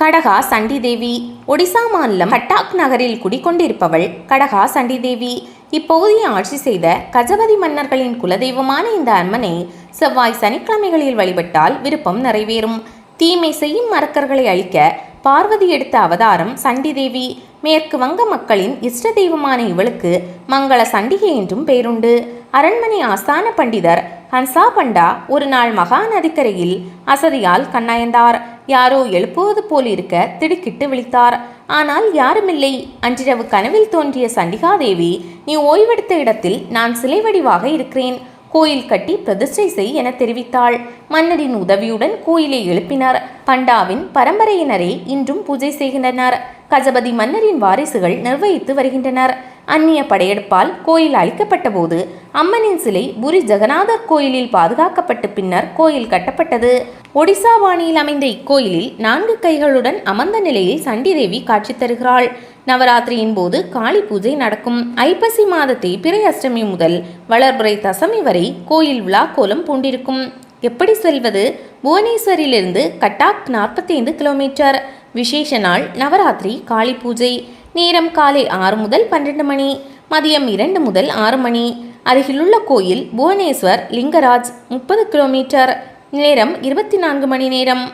கடகா சண்டிதேவி ஒடிசா மாநிலம் கட்டாக் நகரில் குடிக்கொண்டிருப்பவள் கடகா சண்டிதேவி. இப்பகுதியை ஆட்சி செய்த கஜபதி மன்னர்களின் குலதெய்வமான இந்த அம்மனை செவ்வாய் சனிக்கிழமைகளில் வழிபட்டால் விருப்பம் நிறைவேறும். தீமை செய்யும் மரக்கர்களை அழிக்க பார்வதி எடுத்த அவதாரம் சண்டிதேவி. மேற்கு வங்க மக்களின் இஷ்ட தெய்வமான இவளுக்கு மங்கள சண்டிகை என்றும் பெயருண்டு. அரண்மனை ஆஸ்தான பண்டிதர் ஹன்சா பண்டா ஒரு நாள் மகா நதிக்கரையில் அசதியால் கண்ணாயந்தார். யாரோ எழுப்புவது போல் இருக்க திடுக்கிட்டு விழித்தார். ஆனால் யாருமில்லை. அன்றிரவு கனவில் தோன்றிய சண்டிகாதேவி நீ ஓய்வெடுத்த இடத்தில் நான் சிலை வடிவாக இருக்கிறேன். கோயில் கட்டி பிரதிஷ்டை செய் என தெரிவித்தாள். மன்னரின் உதவியுடன் கோயிலை எழுப்பினர். பண்டாவின் பரம்பரையினரே இன்றும் பூஜை செய்கின்றனர். கஜபதி மன்னரின் வாரிசுகள் நிர்வகித்து வருகின்றனர். அந்நிய படையெடுப்பால் கோயில் அழிக்கப்பட்ட போது அம்மனின் சிலை புரி ஜெகநாதர் கோயிலில் பாதுகாக்கப்பட்டு பின்னர் கோயில் கட்டப்பட்டது. ஒடிசா வாணியில் அமைந்த இக்கோயிலில் நான்கு கைகளுடன் அமர்ந்த நிலையில் சண்டிதேவி காட்சி தருகிறாள். நவராத்திரியின் போது காளி பூஜை நடக்கும். ஐப்பசி மாத தேய்பிறை அஷ்டமி முதல் வளர்புரை தசமி வரை கோயில் விழா கோலம் பூண்டிருக்கும். எப்படி செல்வது? புவனேஸ்வரிலிருந்து கட்டாக் நாற்பத்தைந்து கிலோமீட்டர். விசேஷ நாள் நவராத்திரி காளி பூஜை. நேரம் காலை ஆறு முதல் பன்னெண்டு மணி மதியம் இரண்டு முதல் ஆறு மணி. அருகிலுள்ள கோயில் புவனேஸ்வர் லிங்கராஜ் முப்பது கிலோமீட்டர். நேரம் இருபத்தி நான்கு மணி நேரம்.